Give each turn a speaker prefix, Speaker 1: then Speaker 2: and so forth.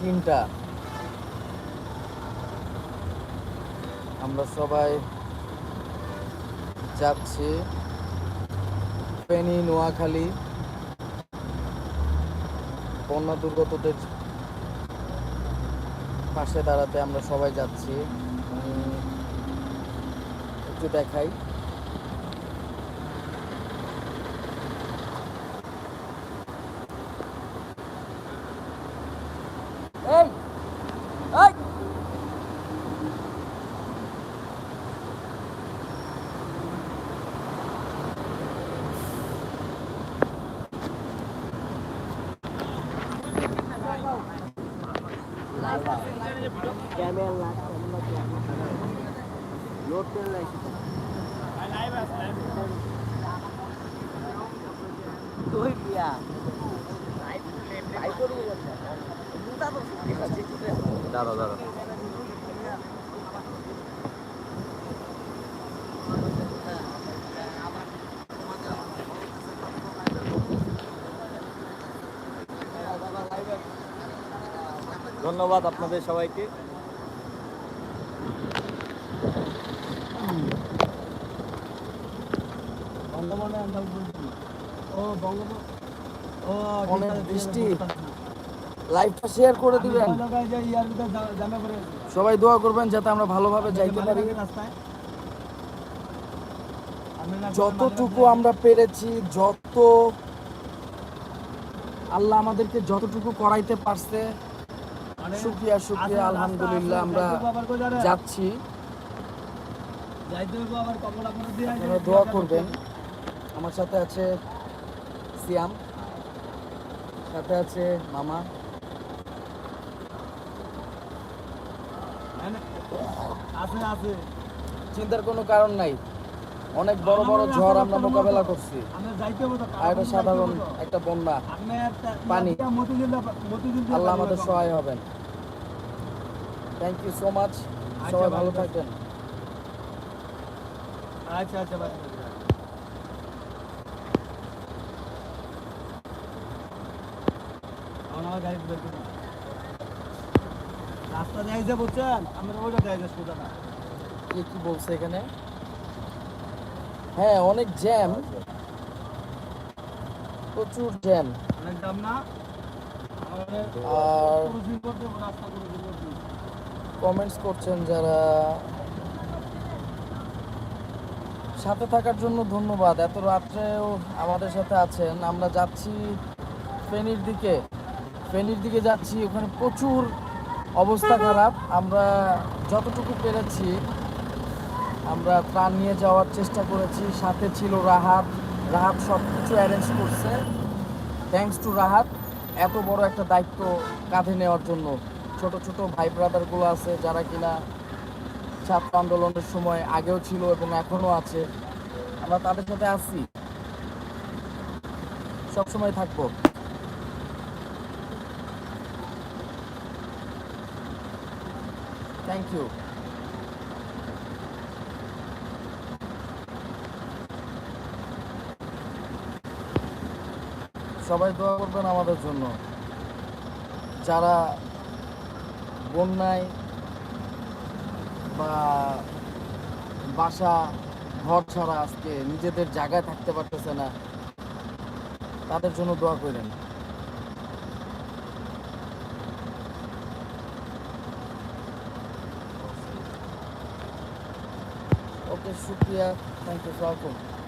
Speaker 1: তিনটা। আমরা সবাই যাচ্ছি ফেনী নোয়াখালী বন্যা দুর্গতদের পাশে দাঁড়াতে আমরা সবাই যাচ্ছি। একটু দেখাই। দাঁড়া দাঁড়া ধন্যবাদ আপনাদের সবাইকে। অনেক বৃষ্টি। লাইভটা শেয়ার করে দিবেন। সবাই দোয়া করবেন যাতে আমরা ভালোভাবে যাইতে পারি। যতটুকু আমরা পেরেছি যত আল্লাহ আমাদেরকে যতটুকু করাইতে পারছে শুক্রিয়া শুক্রিয়া আলহামদুলিল্লাহ আমরা যাচ্ছি। দোয়া করবেন। আমার সাথে আছে সিয়াম সাথে আছে মামা।
Speaker 2: আছে আছে।
Speaker 1: চিন্তার কোনো কারণ নাই। অনেক বড় বড় ঝড় আমরা মোকাবেলা করছি। আর এটা সাধারণ একটা বন্যা পানি। আল্লাহ আমাদের সহায় হবেন। থ্যাংক ইউ সো মাচ সবাই ভালো থাকবেন।
Speaker 2: আচ্ছা আচ্ছা ভাই এখন আমার গাড়ি বের করুন। রাস্তা দেয় যে বুঝছেন আমরা ওইটা দেয় যে সোজা না।
Speaker 1: কে কি বলছে এখানে? হ্যাঁ অনেক জ্যাম। প্রচুর জ্যাম।
Speaker 2: অনেক দাম না?
Speaker 1: আর। কমেন্টস করছেন যারা। সাথে থাকার জন্য ধন্যবাদ। এত রাত্রেও আমাদের সাথে আছেন। আমরা যাচ্ছি ফেনীর দিকে। ফেনীর দিকে যাচ্ছি ওখানে প্রচুর অবস্থা খারাপ। আমরা যতটুকু পেরেছি আমরা ত্রাণ নিয়ে যাওয়ার চেষ্টা করেছি। সাথে ছিল রাহাত। রাহাত সব কিছু অ্যারেঞ্জ করছে। থ্যাঙ্কস টু রাহাত এত বড় একটা দায়িত্ব কাঁধে নেওয়ার জন্য। ছোট ছোট ভাই ব্রাদারগুলো আছে যারা কিনা ছাত্র আন্দোলনের সময় আগেও ছিল এবং এখনও আছে। আমরা তাদের সাথে আছি। সবসময় থাকব। থ্যাংক ইউ সবাই দোয়া করবেন আমাদের জন্য। যারা বন্যায় বা বাসা, ঘর ছাড়া আজকে নিজেদের জায়গায় থাকতে পারতেছে না, তাদের জন্য দোয়া করেন। ওকে শুক্রিয়া থ্যাংক ইউ ওয়েলকাম